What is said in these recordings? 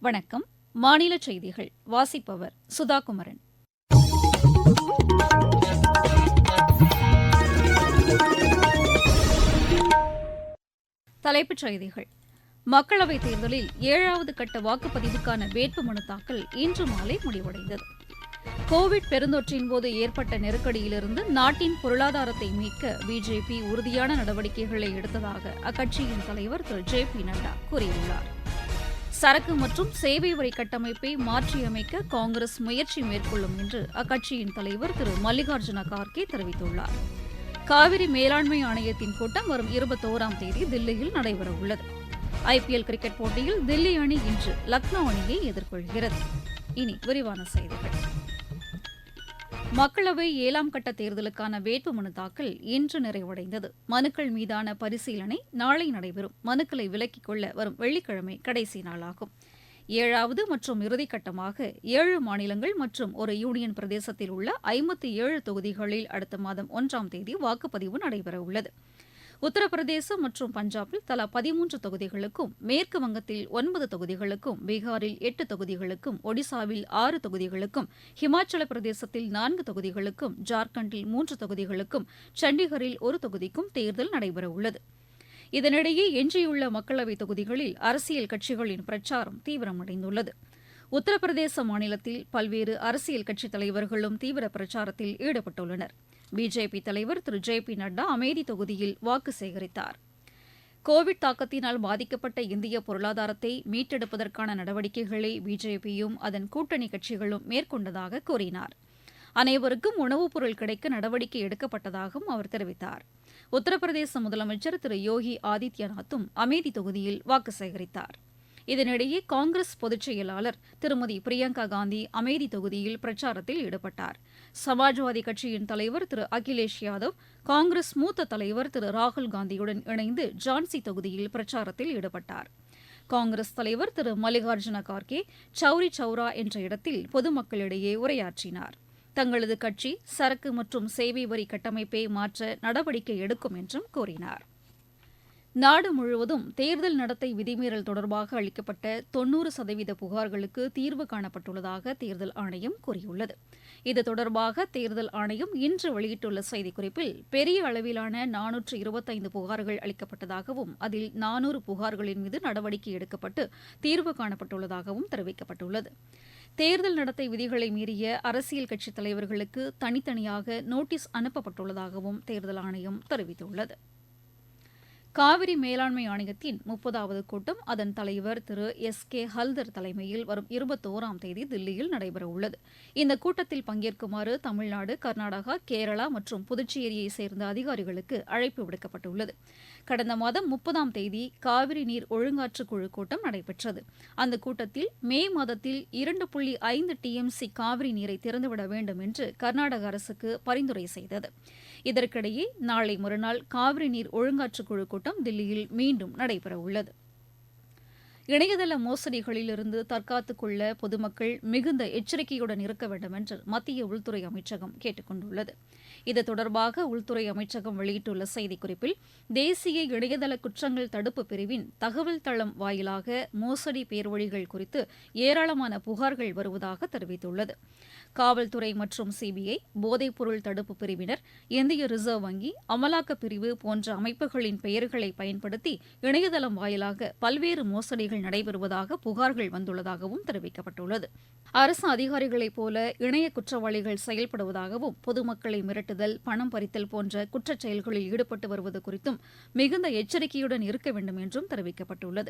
வணக்கம். மாநில செய்திகள். வாசிப்பவர் சுதா குமரன் தலைப்புச் செய்திகள். மக்களவைத் தேர்தலில் ஏழாவது கட்ட வாக்குப்பதிவுக்கான வேட்புமனு தாக்கல் இன்று மாலை முடிவடைந்தது. கோவிட் பெருந்தொற்றின் போது ஏற்பட்ட நெருக்கடியிலிருந்து நாட்டின் பொருளாதாரத்தை மீட்க பிஜேபி உறுதியான நடவடிக்கைகளை எடுத்ததாக அக்கட்சியின் தலைவர் திரு ஜே பி நட்டா கூறியுள்ளார். சரக்கு மற்றும் சேவை வரி கட்டமைப்பை மாற்றியமைக்க காங்கிரஸ் முயற்சி மேற்கொள்ளும் என்று அக்கட்சியின் தலைவர் திரு மல்லிகார்ஜுன கார்கே தெரிவித்துள்ளார். காவிரி மேலாண்மை ஆணையத்தின் கூட்டம் வரும் இருபத்தோராம் தேதி தில்லியில் நடைபெறவுள்ளது. ஐபிஎல் கிரிக்கெட் போட்டியில் தில்லி அணி இன்று லக்னோ அணியை எதிர்கொள்கிறது. இனி விரிவான செய்திகள். மக்களவை ஏழாம் கட்ட தேர்தலுக்கான வேட்புமனு தாக்கல் இன்று நிறைவடைந்தது. மனுக்கள் மீதான பரிசீலனை நாளை நடைபெறும். மனுக்களை விலக்கிக் கொள்ள வரும் வெள்ளிக்கிழமை கடைசி நாளாகும். ஏழாவது மற்றும் இறுதிக்கட்டமாக ஏழு மாநிலங்கள் மற்றும் ஒரு யூனியன் பிரதேசத்தில் உள்ள ஐம்பத்தி ஏழு தொகுதிகளில் அடுத்த மாதம் ஒன்றாம் தேதி வாக்குப்பதிவு நடைபெறவுள்ளது. உத்தரப்பிரதேசம் மற்றும் பஞ்சாபில் தலா பதிமூன்று தொகுதிகளுக்கும் மேற்கு வங்கத்தில் ஒன்பது தொகுதிகளுக்கும் பீகாரில் எட்டு தொகுதிகளுக்கும் ஒடிசாவில் ஆறு தொகுதிகளுக்கும் ஹிமாச்சல பிரதேசத்தில் நான்கு தொகுதிகளுக்கும் ஜார்க்கண்டில் மூன்று தொகுதிகளுக்கும் சண்டிகரில் ஒரு தொகுதிக்கும் தேர்தல் நடைபெறவுள்ளது. இதனிடையே எஞ்சியுள்ள மக்களவைத் தொகுதிகளில் அரசியல் கட்சிகளின் பிரச்சாரம் தீவிரமடைந்துள்ளது. உத்தரப்பிரதேச மாநிலத்தில் பல்வேறு அரசியல் கட்சித் தலைவர்களும் தீவிர பிரச்சாரத்தில் ஈடுபட்டுள்ளனர். பிஜேபி தலைவர் திரு. ஜே. பி. நட்டா அமேதி தொகுதியில் வாக்கு சேகரித்தார். கோவிட் தாக்கத்தினால் பாதிக்கப்பட்ட இந்திய பொருளாதாரத்தை மீட்டெடுப்பதற்கான நடவடிக்கைகளை பிஜேபியும் அதன் கூட்டணி கட்சிகளும் மேற்கொண்டதாக கூறினார். அனைவருக்கும் உணவுப் பொருள் கிடைக்க நடவடிக்கை எடுக்கப்பட்டதாகவும் அவர் தெரிவித்தார். உத்தரப்பிரதேச முதலமைச்சர் திரு. யோகி ஆதித்யநாத்தும் அமேதி தொகுதியில் வாக்கு சேகரித்தார். இதனிடையே காங்கிரஸ் பொதுச் செயலாளர் திருமதி பிரியங்கா காந்தி அமேதி தொகுதியில் பிரச்சாரத்தில் ஈடுபட்டார். சமாஜ்வாதி கட்சியின் தலைவர் திரு அகிலேஷ் யாதவ் காங்கிரஸ் மூத்த தலைவர் திரு ராகுல் காந்தியுடன் இணைந்து ஜான்சி தொகுதியில் பிரச்சாரத்தில் ஈடுபட்டார். காங்கிரஸ் தலைவர் திரு மல்லிகார்ஜுன கார்கே சௌரி சௌரா என்ற இடத்தில் பொதுமக்களிடையே உரையாற்றினார். தங்களது கட்சி சரக்கு மற்றும் சேவை வரி கட்டமைப்பை மாற்ற நடவடிக்கை எடுக்கும் என்றும் கூறினாா் நாடு முழுவதும் தேர்தல் நடத்தை விதிமீறல் தொடர்பாக அளிக்கப்பட்ட தொன்னூறு சதவீத புகார்களுக்கு தீர்வு காணப்பட்டுள்ளதாக தேர்தல் ஆணையம் கூறியுள்ளது. இது தொடர்பாக தேர்தல் ஆணையம் இன்று வெளியிட்டுள்ள செய்திக்குறிப்பில் பெரிய அளவிலான நானூற்று இருபத்தைந்து புகார்கள் அளிக்கப்பட்டதாகவும் அதில் நானூறு புகார்களின் மீது நடவடிக்கை எடுக்கப்பட்டு தீர்வு காணப்பட்டுள்ளதாகவும் தெரிவிக்கப்பட்டுள்ளது. தேர்தல் நடத்தை விதிகளை மீறிய அரசியல் கட்சித் தலைவர்களுக்கு தனித்தனியாக நோட்டீஸ் அனுப்பப்பட்டுள்ளதாகவும் தேர்தல் ஆணையம் தெரிவித்துள்ளது. காவிரி மேலாண்மை ஆணையத்தின் முப்பதாவது கூட்டம் அதன் தலைவர் திரு எஸ் கே ஹல்தர் தலைமையில் வரும் இருபத்தோராம் தேதி தில்லியில் நடைபெறவுள்ளது இந்த கூட்டத்தில் பங்கேற்குமாறு தமிழ்நாடு கர்நாடகா கேரளா மற்றும் புதுச்சேரியை சேர்ந்த அதிகாரிகளுக்கு அழைப்பு விடுக்கப்பட்டுள்ளது. கடந்த மாதம் முப்பதாம் தேதி காவிரி நீர் ஒழுங்காற்று குழு கூட்டம் நடைபெற்றது. அந்த கூட்டத்தில் மே மாதத்தில் இரண்டு புள்ளி ஐந்து டிஎம்சி காவிரி நீரை திறந்துவிட வேண்டும் என்று கர்நாடக அரசுக்கு பரிந்துரை செய்தது. இதற்கிடையே நாளை மறுநாள் காவிரி நீர் ஒழுங்காற்று குழு கூட்டம் தில்லியில் மீண்டும் நடைபெறவுள்ளது. இணையதள மோசடிகளிலிருந்து தற்காத்துக் கொள்ள பொதுமக்கள் மிகுந்த எச்சரிக்கையுடன் இருக்க வேண்டும் என்று மத்திய உள்துறை அமைச்சகம் கேட்டுக் கொண்டுள்ளது இது தொடர்பாக உள்துறை அமைச்சகம் வெளியிட்டுள்ள செய்திக்குறிப்பில் தேசிய இணையதள குற்றங்கள் தடுப்பு பிரிவின் தகவல் தளம் வாயிலாக மோசடி பேர்வழிகள் குறித்து ஏராளமான புகார்கள் வருவதாக தெரிவித்துள்ளது. காவல்துறை மற்றும் சிபிஐ போதைப்பொருள் தடுப்பு பிரிவினர் இந்திய ரிசர்வ் வங்கி அமலாக்கப் பிரிவு போன்ற அமைப்புகளின் பெயர்களை பயன்படுத்தி இணையதளம் வாயிலாக பல்வேறு மோசடிகள் நடைபெறுவதாக புகார்கள் வந்துள்ளதாகவும் தெரிவிக்கப்பட்டுள்ளது. அரசு அதிகாரிகளைப் போல இணைய குற்றவாளிகள் செயல்படுவதாகவும் பொதுமக்களை மிரட்டுதல் பணம் பறித்தல் போன்ற குற்றச் செயல்களில் ஈடுபட்டு வருவது குறித்தும் மிகுந்த எச்சரிக்கையுடன் இருக்க வேண்டும் என்றும் தெரிவிக்கப்பட்டுள்ளது.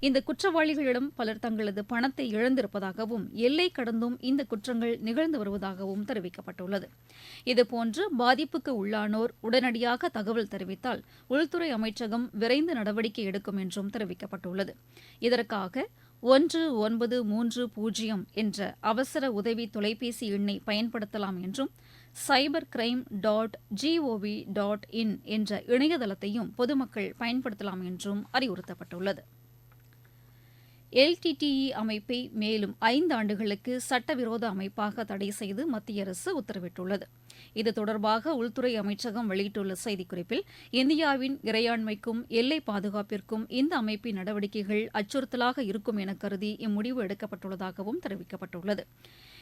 இந்த குற்றவாளிகளிடம் பலர் தங்களது பணத்தை இழந்திருப்பதாகவும் எல்லை கடந்தும் இந்த குற்றங்கள் நிகழ்ந்து வருவதாகவும் தெரிவிக்கப்பட்டுள்ளது. இதுபோன்று பாதிப்புக்கு உள்ளானோர் உடனடியாக தகவல் தெரிவித்தால் உள்துறை அமைச்சகம் விரைந்து நடவடிக்கை எடுக்கும் என்றும் தெரிவிக்கப்பட்டுள்ளது. இதற்காக ஒன்று ஒன்பது மூன்று பூஜ்ஜியம் என்ற அவசர உதவி தொலைபேசி எண்ணை பயன்படுத்தலாம் என்றும் cyber crime dot GOV dot in என்ற இணையதளத்தையும் பொதுமக்கள் பயன்படுத்தலாம் என்றும் அறிவுறுத்தப்பட்டுள்ளது. எல்டிடிஇ அமைப்பை மேலும் ஐந்து ஆண்டுகளுக்கு சட்டவிரோத அமைப்பாக தடை செய்து மத்திய அரசு உத்தரவிட்டுள்ளது. இது தொடர்பாக உள்துறை அமைச்சகம் வெளியிட்டுள்ள செய்திக்குறிப்பில் இந்தியாவின் இறையாண்மைக்கும் எல்லை பாதுகாப்பிற்கும் இந்த அமைப்பின் நடவடிக்கைகள் அச்சுறுத்தலாக இருக்கும் என கருதி இம்முடிவு எடுக்கப்பட்டுள்ளதாகவும் தெரிவிக்கப்பட்டுள்ளது.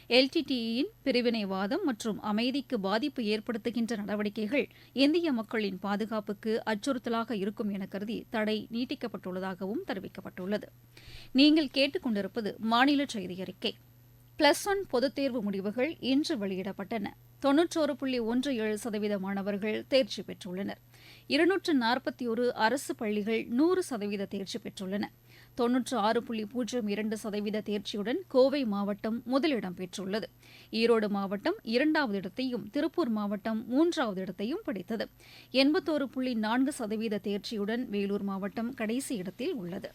எல்டிடிஇயின் பிரிவினைவாதம் மற்றும் அமைதிக்கு பாதிப்பு ஏற்படுத்துகின்ற நடவடிக்கைகள் இந்திய மக்களின் பாதுகாப்புக்கு அச்சுறுத்தலாக இருக்கும் என கருதி தடை நீட்டிக்கப்பட்டுள்ளதாகவும் தெரிவிக்கப்பட்டுள்ளது. நீங்கள் கேட்டுக்கொண்டிருப்பது மாநில செய்தி அறிக்கை. பிளஸ் ஒன் பொதுத்தேர்வு முடிவுகள் இன்று வெளியிடப்பட்டன. தொன்னூற்றோரு புள்ளி ஒன்று ஏழு சதவீத மாணவர்கள் தேர்ச்சி பெற்றுள்ளனர். இருநூற்று நாற்பத்தி ஒரு அரசு பள்ளிகள் நூறு சதவீத தேர்ச்சி பெற்றுள்ளன. தொன்னூற்று ஆறு புள்ளி பூஜ்ஜியம் இரண்டு சதவீத தேர்ச்சியுடன் கோவை மாவட்டம் முதலிடம் பெற்றுள்ளது. ஈரோடு மாவட்டம் இரண்டாவது இடத்தையும் திருப்பூர் மாவட்டம் மூன்றாவது இடத்தையும் பிடித்தது. எண்பத்தோரு புள்ளி நான்கு சதவீத தேர்ச்சியுடன் வேலூர் மாவட்டம் கடைசி இடத்தில் உள்ளது.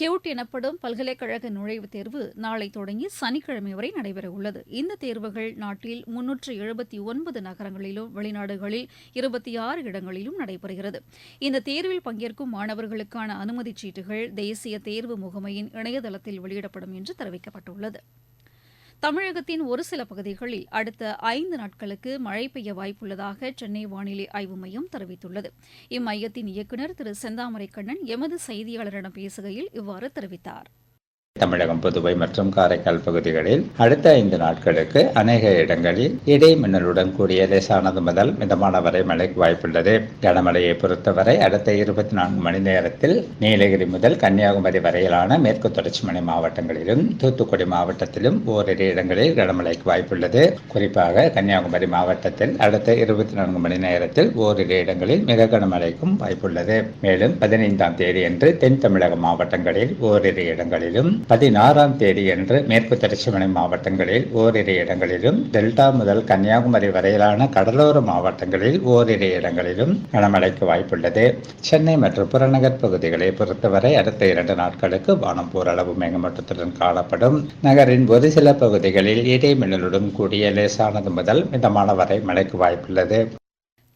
கியூட் எனப்படும் பல்கலைக்கழக நுழைவுத் தேர்வு நாளை தொடங்கி சனிக்கிழமை வரை நடைபெறவுள்ளது. இந்த தேர்வுகள் நாட்டில் முன்னூற்று எழுபத்தி ஒன்பது நகரங்களிலும் வெளிநாடுகளில் இருபத்தி ஆறு இடங்களிலும் நடைபெறுகிறது. இந்த தேர்வில் பங்கேற்கும் மாணவர்களுக்கான அனுமதிச் சீட்டுகள் தேசிய தேர்வு முகமையின் இணையதளத்தில் வெளியிடப்படும் என்று தெரிவிக்கப்பட்டுள்ளது. தமிழகத்தின் ஒரு சில பகுதிகளில் அடுத்த ஐந்து நாட்களுக்கு மழை பெய்ய வாய்ப்புள்ளதாக சென்னை வானிலை ஆய்வு மையம் தெரிவித்துள்ளது. இம்மையத்தின் இயக்குநர் திரு செந்தாமரை கண்ணன் எமது செய்தியாளரிடம் பேசுகையில் இவ்வாறு தெரிவித்தார். தமிழகம் புதுவை மற்றும் காரைக்கால் பகுதிகளில் அடுத்த ஐந்து நாட்களுக்கு அநேக இடங்களில் இடி மின்னலுடன் கூடிய லேசானது முதல் மிதமான வரை மழைக்கு வாய்ப்புள்ளது. கனமழையை பொறுத்தவரை அடுத்த இருபத்தி நான்கு மணி நேரத்தில் நீலகிரி முதல் கன்னியாகுமரி வரையிலான மேற்கு தொடர்ச்சி மலை மாவட்டங்களிலும் தூத்துக்குடி மாவட்டத்திலும் ஓரிரு இடங்களில் கனமழைக்கு வாய்ப்புள்ளது. குறிப்பாக கன்னியாகுமரி மாவட்டத்தில் அடுத்த இருபத்தி நான்கு மணி நேரத்தில் ஓரிரு இடங்களில் மிக கனமழைக்கும் வாய்ப்புள்ளது. மேலும் பதினைந்தாம் தேதியன்று தென் தமிழக மாவட்டங்களில் ஓரிரு இடங்களிலும் பதினாறாம் தேதியன்று மேற்கு தொடர்ச்சிமலை மாவட்டங்களில் ஓரிரு இடங்களிலும் டெல்டா முதல் கன்னியாகுமரி வரையிலான கடலோர மாவட்டங்களில் ஓரிரு இடங்களிலும் கனமழைக்கு வாய்ப்புள்ளது. சென்னை மற்றும் புறநகர் பகுதிகளை பொறுத்தவரை அடுத்த இரண்டு நாட்களுக்கு வானம் ஓரளவு மேகமூட்டத்துடன் காணப்படும். நகரின் ஒரு சில பகுதிகளில் இடை மின்னலுடன் கூடிய லேசானது முதல் மிதமான வரை மழைக்கு வாய்ப்புள்ளது.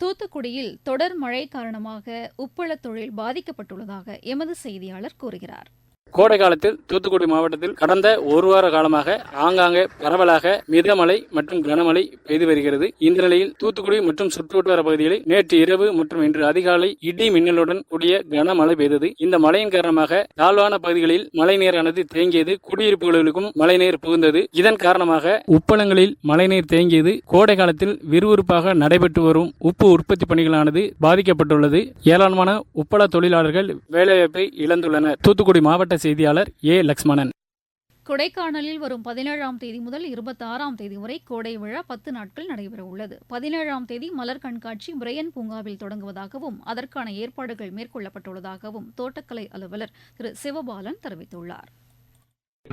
தூத்துக்குடியில் தொடர் மழை காரணமாக உப்பளத் தொழில் பாதிக்கப்பட்டுள்ளதாக எமது செய்தியாளர் கூறுகிறார். கோடை காலத்தில் தூத்துக்குடி மாவட்டத்தில் கடந்த ஒரு வார காலமாக ஆங்காங்கே பரவலாக மிதமழை மற்றும் கனமழை பெய்து வருகிறது. இந்த நிலையில் தூத்துக்குடி மற்றும் சுற்றுவட்டார பகுதிகளில் நேற்று இரவு மற்றும் இன்று அதிகாலை இடி மின்னலுடன் கூடிய கனமழை பெய்தது. இந்த மழையின் காரணமாக தாழ்வான பகுதிகளில் மழைநீரானது தேங்கியது. குடியிருப்புகளுக்கும் மழைநீர் புகுந்தது. இதன் காரணமாக உப்பளங்களில் மழைநீர் தேங்கியது. கோடை காலத்தில் விறுவிறுப்பாக நடைபெற்று வரும் உப்பு உற்பத்தி பணிகளானது பாதிக்கப்பட்டுள்ளது. ஏராளமான உப்பள தொழிலாளர்கள் வேலைவாய்ப்பை இழந்துள்ளனர். தூத்துக்குடி மாவட்ட செய்தியாளர் ஏ. லக்ஷ்மணன். கொடைக்கானலில் வரும் பதினேழாம் தேதி முதல் இருபத்தாறாம் தேதி வரை கோடை விழா பத்து நாட்கள் நடைபெறவுள்ளது. பதினேழாம் தேதி மலர் கண்காட்சி பிரையன் பூங்காவில் தொடங்குவதாகவும் அதற்கான ஏற்பாடுகள் மேற்கொள்ளப்பட்டுள்ளதாகவும் தோட்டக்கலை அலுவலர் திரு. சிவபாலன் தெரிவித்துள்ளார்.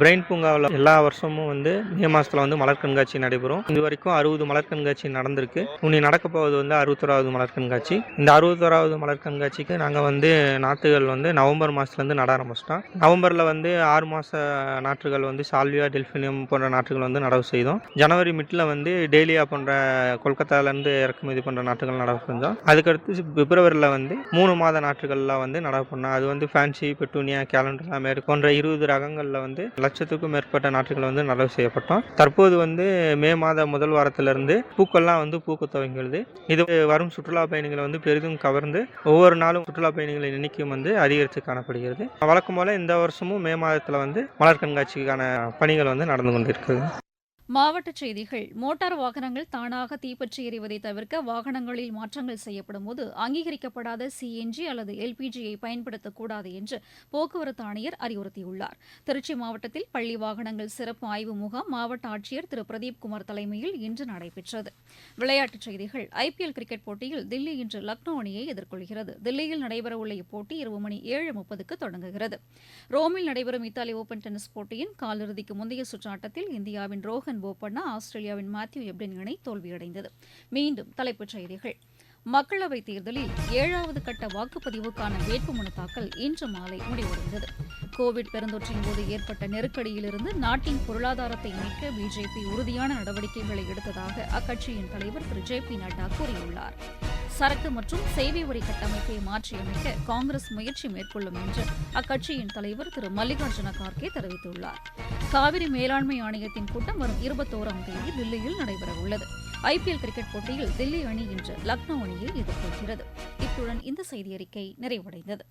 பிரெயின் பூங்காவில் எல்லா வருஷமும் வந்து மே மாதத்தில் வந்து மலர் கண்காட்சி நடைபெறும். இது வரைக்கும் அறுபது மலர் கண்காட்சி நடந்திருக்கு. இனி நடக்க போவது வந்து அறுபத்தோராவது மலர் கண்காட்சி. இந்த அறுபத்தோராவது மலர் கண்காட்சிக்கு நாங்கள் வந்து நாற்றுகள் வந்து நவம்பர் மாதத்துலேருந்து நட ஆரம்பிச்சிட்டோம். நவம்பரில் வந்து ஆறு மாத நாற்றுகள் வந்து சால்வியா டெல்ஃபினியம் போன்ற நாற்றுகள் வந்து நடவு செய்தோம். ஜனவரி மிட்டில் வந்து டெய்லியா போன்ற கொல்கத்தாலேருந்து இறக்குமதி பண்ணுற நாற்றுகள் நடவு செஞ்சோம். அதுக்கடுத்து பிப்ரவரியில் வந்து மூணு மாத நாற்றுகள்லாம் வந்து நடவு பண்ணோம். அது வந்து ஃபேன்சி பெட்டூனியா கேலண்டர் அமெரி போன்ற இருபது ரகங்களில் வந்து லட்சத்துக்கும் மேற்பட்ட நாற்றுகள் வந்து நடவு செய்யப்பட்டோம். தற்போது வந்து மே மாத முதல் வாரத்திலிருந்து பூக்கள்லாம் வந்து பூக்க துவங்கியுள்ளது இது வரும் சுற்றுலா பயணிகளை வந்து பெரிதும் கவர்ந்து ஒவ்வொரு நாளும் சுற்றுலா பயணிகளின் எண்ணிக்கையும் வந்து அதிகரித்து காணப்படுகிறது. வழக்கம் போல இந்த வருஷமும் மே மாதத்தில் வந்து மலர் கண்காட்சிக்கான பணிகள் வந்து நடந்து கொண்டிருக்கிறது மாவட்டச் செய்திகள். மோட்டார் வாகனங்கள் தானாக தீப்பற்றி எறிவதை தவிர்க்க வாகனங்களில் மாற்றங்கள் செய்யப்படும் போது அங்கீகரிக்கப்படாத சிஎன்ஜி அல்லது எல்பிஜியை பயன்படுத்தக்கூடாது என்று போக்குவரத்து ஆணையர் அறிவுறுத்தியுள்ளார். திருச்சி மாவட்டத்தில் பள்ளி வாகனங்கள் சிறப்பு ஆய்வு முகாம் மாவட்ட ஆட்சியர் திரு. பிரதீப் குமார் தலைமையில் இன்று நடைபெற்றது. விளையாட்டுச் செய்திகள். ஐபிஎல் கிரிக்கெட் போட்டியில் தில்லி இன்று லக்னோ அணியை எதிர்கொள்கிறது. தில்லியில் நடைபெறவுள்ள இப்போட்டி இரவு மணி ஏழு முப்பதுக்கு தொடங்குகிறது. ரோமில் நடைபெறும் இத்தாலி ஓபன் டென்னிஸ் போட்டியின் காலிறுதிக்கு முந்தைய சுற்று ஆட்டத்தில் இந்தியாவின் ரோஹன் போபண்ணா ஆஸ்திரேலியாவின் மேத்யூ எப்டின் இணை தோல்வியடைந்தது. மீண்டும் தலைப்புச் செய்திகள். மக்களவைத் தேர்தலில் ஏழாவது கட்ட வாக்குப்பதிவுக்கான வேட்புமனு தாக்கல் இன்று மாலை முடிவடைந்தது. கோவிட் பெருந்தொற்றின் போது ஏற்பட்ட நெருக்கடியிலிருந்து நாட்டின் பொருளாதாரத்தை மீட்க பிஜேபி உறுதியான நடவடிக்கைகளை எடுத்ததாக அக்கட்சியின் தலைவர் திரு ஜே பி நட்டா கூறியுள்ளார். சரக்கு மற்றும் சேவை வரி கட்டமைப்பை மாற்றியமைக்க காங்கிரஸ் முயற்சி மேற்கொள்ளும் என்று அக்கட்சியின் தலைவர் திரு மல்லிகார்ஜுன கார்கே தெரிவித்துள்ளார். காவிரி மேலாண்மை ஆணையத்தின் கூட்டம் வரும் இருபத்தோராம் தேதி தில்லியில் நடைபெறவுள்ளது. ஐபிஎல் கிரிக்கெட் போட்டியில் தில்லி அணி இன்று லக்னோ அணியை எதிர்கொள்கிறது. இத்துடன் இந்த செய்தியறிக்கை நிறைவடைந்தது.